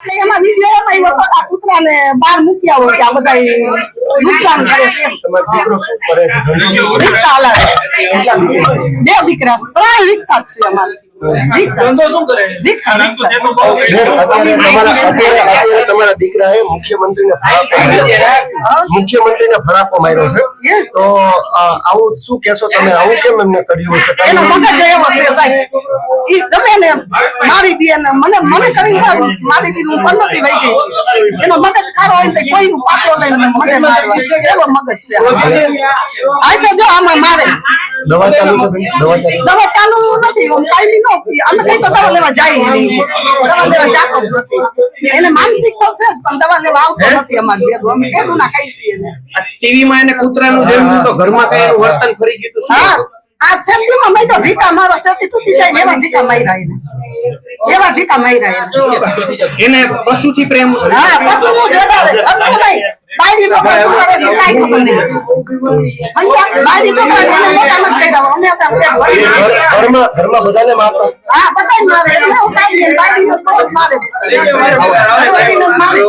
એમાં વીડિયો એમાં આ કૂતરાને બહાર મૂકી આવો કે આ બધા નુકસાન કરે છે? રિક્ષા હલાવે? બે દીકરા ત્રણ રિક્ષા છે અમારે તમારા મુખ્યમંત્રીને ફરાકો માર્યો. મુખ્યમંત્રીને ફરાકો માર્યો છે. તો આવું શું કેશો તમે? આવું કેમ એમને કર્યું હશે? એનો કાંઈ મગજ એવો છે સાહેબ. ઈ ગમે ને મારી દે ને મને મને કરી મારી દીધી હું પન્નતી વહી ગઈ. એનો મગજ ખારો હોય ને કોઈનું પાટલો લઈને મને મારવા. એવો મગજ છે. આ તો જો આમાં મારે. દવા ચાલુ છે દવા ચાલુ દવા ચાલુ. નથી હું નો અમે કઈ તો દવા લેવા જાય નહીં. દવા લેવા જાતો એને માનસિક તો છે પણ દવા લેવા આવતો નથી અમાર ભેગો અમે કેવું ના કઈ છીએ ને ટીવી માં એને કૂતરાનું જેમ તો ઘરમાં કઈ એનું વર્તન ફરી ગયું હા. આ છેતીમાં મેં તો ઢીકા મારો છેલ્લી તૂટી જાય એવા ઢીકા માર્યા એને. એવા ઢીકા માર્યા એને. એને પશુ થી પ્રેમ હા પશુ નું જ વધારે. બધાને મારતા. હા બધાય મારે. એને હું કાંઈ નહીં જ મારે. મારે